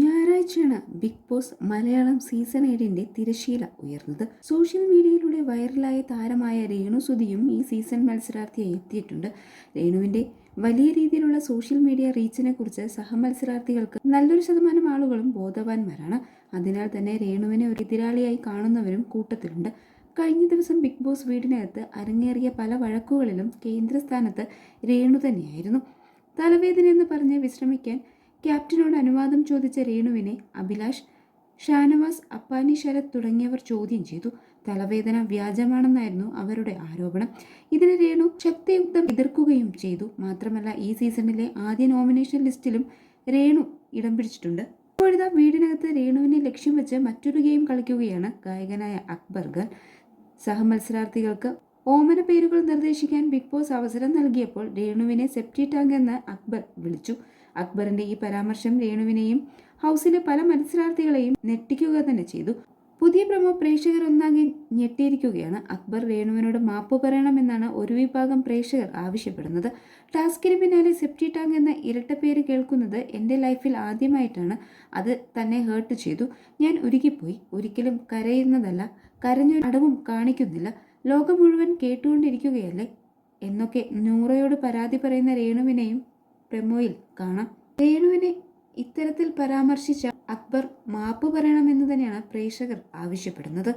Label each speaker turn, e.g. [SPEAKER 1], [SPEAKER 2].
[SPEAKER 1] ഞായറാഴ്ചയാണ് big boss Malayalam season ഏഴിന്റെ തിരശീല ഉയർന്നത്. സോഷ്യൽ മീഡിയയിലൂടെ വൈറലായ താരമായ രേണു സുധിയും ഈ സീസൺ മത്സരാർത്ഥിയായി എത്തിയിട്ടുണ്ട്. രേണുവിന്റെ വലിയ രീതിയിലുള്ള സോഷ്യൽ മീഡിയ റീച്ചിനെ കുറിച്ച് സഹമത്സരാർത്ഥികൾക്ക് നല്ലൊരു ശതമാനം ആളുകളും ബോധവാന്മാരാണ്. അതിനാൽ തന്നെ രേണുവിനെ ഒരു എതിരാളിയായി കാണുന്നവരും കൂട്ടത്തിലുണ്ട്. കഴിഞ്ഞ ദിവസം ബിഗ് ബോസ് വീടിനകത്ത് അരങ്ങേറിയ പല വഴക്കുകളിലും കേന്ദ്രസ്ഥാനത്ത് രേണു തന്നെയായിരുന്നു. തലവേദന എന്ന് പറഞ്ഞ് വിശ്രമിക്കാൻ ക്യാപ്റ്റനോട് അനുവാദം ചോദിച്ച രേണുവിനെ അഭിലാഷ് ഷാനവാസ് അപ്പാനി ശരത് തുടങ്ങിയവർ ചോദ്യം ചെയ്തു. തലവേദന വ്യാജമാണെന്നായിരുന്നു അവരുടെ ആരോപണം. ഇതിന് രേണു ശക്തിയുക്തം എതിർക്കുകയും ചെയ്തു. മാത്രമല്ല ഈ സീസണിലെ ആദ്യ നോമിനേഷൻ ലിസ്റ്റിലും രേണു ഇടം പിടിച്ചിട്ടുണ്ട്. ഇപ്പോഴിതാ വീടിനകത്ത് രേണുവിനെ ലക്ഷ്യം വെച്ച് മറ്റൊരു ഗെയിം കളിക്കുകയാണ് ഗായകനായ അക്ബർ ഖാൻ. സഹമത്സരാർത്ഥികൾക്ക് ഓമന പേരുകൾ നിർദ്ദേശിക്കാൻ ബിഗ് ബോസ് അവസരം നൽകിയപ്പോൾ രേണുവിനെ സെപ്റ്റി ടാങ്ക് എന്ന് അക്ബർ വിളിച്ചു. അക്ബറിന്റെ ഈ പരാമർശം രേണുവിനെയും ഹൗസിലെ പല മത്സരാർത്ഥികളെയും ഞെട്ടിക്കുക തന്നെ ചെയ്തു. പുതിയ പ്രമോ പ്രേക്ഷകർ ഒന്നാകെ ഞെട്ടിയിരിക്കുകയാണ്. അക്ബർ രേണുവിനോട് മാപ്പ് പറയണമെന്നാണ് ഒരു വിഭാഗം പ്രേക്ഷകർ ആവശ്യപ്പെടുന്നത്. ടാസ്കിന് പിന്നാലെ സെപ്റ്റി ടാങ് എന്ന ഇരട്ട പേര് കേൾക്കുന്നത് എന്റെ ലൈഫിൽ ആദ്യമായിട്ടാണ്. അത് തന്നെ ഹേർട്ട് ചെയ്തു. ഞാൻ ഉരുകിപ്പോയി. ഒരിക്കലും കരയുന്നതല്ല. കരഞ്ഞൊരു അടവും കാണിക്കുന്നില്ല. ലോകം മുഴുവൻ കേട്ടുകൊണ്ടിരിക്കുകയല്ലേ? എന്നൊക്കെ നൂറയോട് പരാതി പറയുന്ന രേണുവിനെയും പ്രമോയിൽ കാണാം. രേണുവിനെ ഇത്തരത്തിൽ പരാമർശിച്ച അക്ബർ മാപ്പ് പറയണമെന്ന് തന്നെയാണ് പ്രേക്ഷകർ ആവശ്യപ്പെടുന്നത്.